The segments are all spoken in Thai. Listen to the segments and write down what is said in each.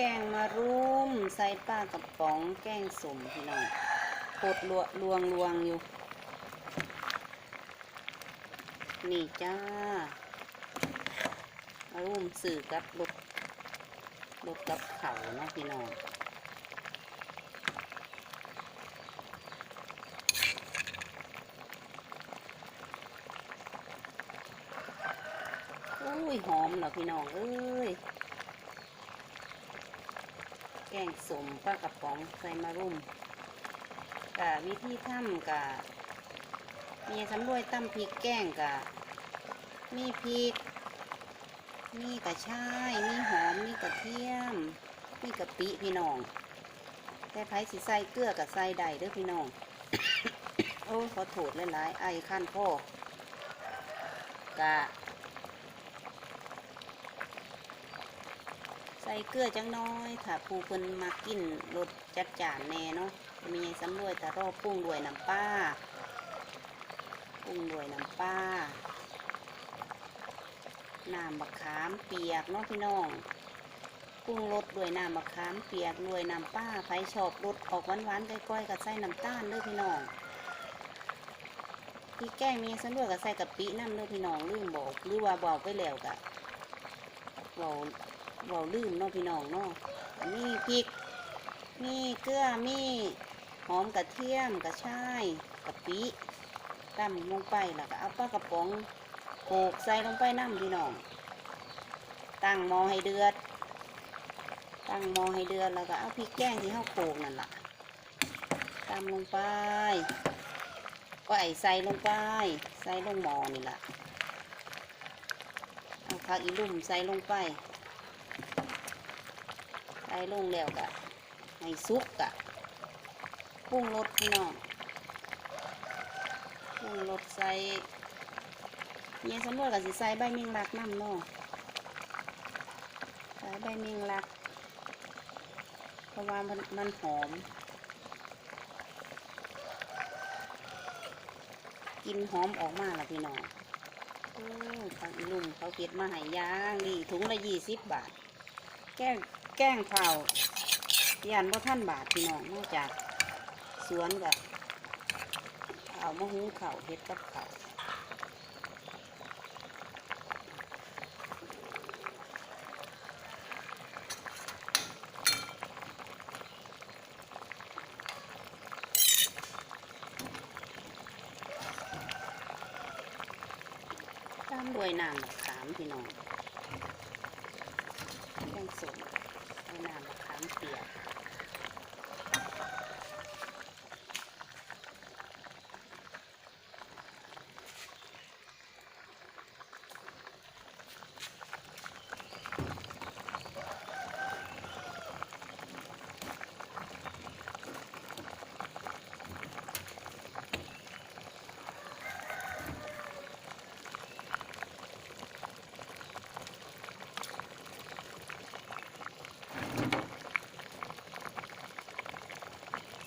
แกงมารุมใส่ปลากระป๋องแกงสมพี่น้องโคตรลวลวงลวงอยู่ นี่จ้ามารุมสื่อกับรถรถกับเขาเนาะพี่น้องอุ้ยหอมเหรอพี่น้องเอ้ย แกงสมปลากระป๋องใส่มารุ่มกะวิธีทำกะมีสำรวยตั้มพริกแกงกะมีพริก มีกระชาย มีหอม มีกระเทียม มีกะปิพี่น้อง แต่ไผสิใส่เกลือกับใส่ใดเด้อพี่น้อง โอ้ขอโทษหลายๆไอ้ขั้นพ่อกะ ใส่เกลือจังน้อยถ้าผู้เพิ่นมากินรสจัดจานแน่เนาะมีไงสำรวยแต่รอบปรุงด้วยน้ำปลาปรุงด้วยน้ำปลาน้ำมะขามเปียกเนาะพี่น้องปรุงรสด้วยน้ำมะขามเปียกด้วยน้ำปลาใครชอบรสออกหวานๆก้อยๆกับใส่น้ำตาลเด้อพี่น้องพี่แกงมีสำรวยกับใส่กะปิน้ำเด้อพี่น้องลืมบอกหรือว่าบอกไปแล้วกะบอก เราลืมเนาะพี่น้องเนาะมีพริก มีเกลือ มีหอมกระเทียมกระชายกะปิตำลงไปแล้วก็เอาปลากระป๋องโขกใส่ลงไปน้ำพี่น้อง ตั้งหม้อให้เดือด ตั้งหม้อให้เดือดแล้วก็เอาพริกแกงที่เขาโขกนั่นแหละตำลงไป ก็ไอใส่ลงไป ใส่ลงหม้อนี่แหละเอาผักอีลุ่มใส่ลงไป ส่ลงแล้วกะให้ซุกกะปรุงรสพี่น้องปรุงรสใส่เนี่ยสำรวจกับสิใส่ใบมียงลักน้ำเนาะใส่ใบมียงลัก เพราะว่ามันมันหอม กินหอมออกมาละพี่น้องอ้ยทางอีลุมเขาเก็บมาห้ย่างนี่ถุงละยี่สิบบาท แกง แกงเผายันว่าท่านบาทพี่น้องนอกจากสวนกับเอามะฮุ้งเข่าวเฮ็ดกับเข่าวตามด้วยน้ำขามพี่น้องแกงส้ม น้ำมะขามเปียก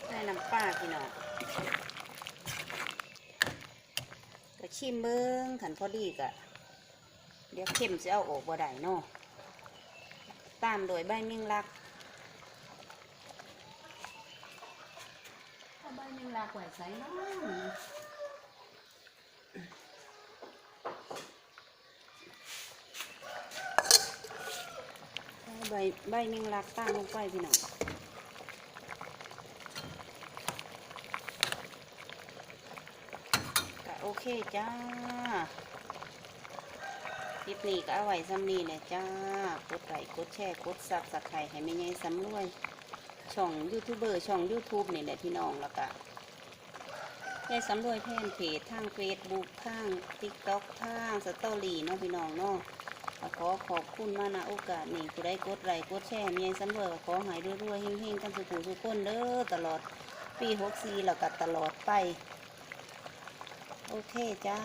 ใส่น้ำปลาพี่น้องก็ ชิมเบิ้งขันพอดีกะเดี๋ยวเข้มจะเอาออกบ่ได้เนาะตามโดยใบมียงลักใบมียงลักไว้ใส่เนาะเอาใบใบมียงลักตามลงไปพี่น้อง ก็โอ เคจ้าคลิปนี้ก็เอาไว้ซ้ำนี้เนี่ยจ้า กดไลค์กดแชร์กดซับสไครต์ให้ไม่ไงสำรวย ช่องยูทูบเบอร์ช่อง YouTube นี่แหละพี่น้องแล้วก็ได้สำรวยแพนเพจทางเฟซบุ๊กทางติ๊กต็อกทางสตอรี่เนาะพี่น้องเนาะขอขอบคุณมาณโอกาสนี้ผู้ได้กดไลค์กดแชร์มีไงสำรวยขอหายรวยๆเฮงๆ กันสุขทุกคนเด้อตลอดปี64แล้วก็ตลอดไป โอเคจ้า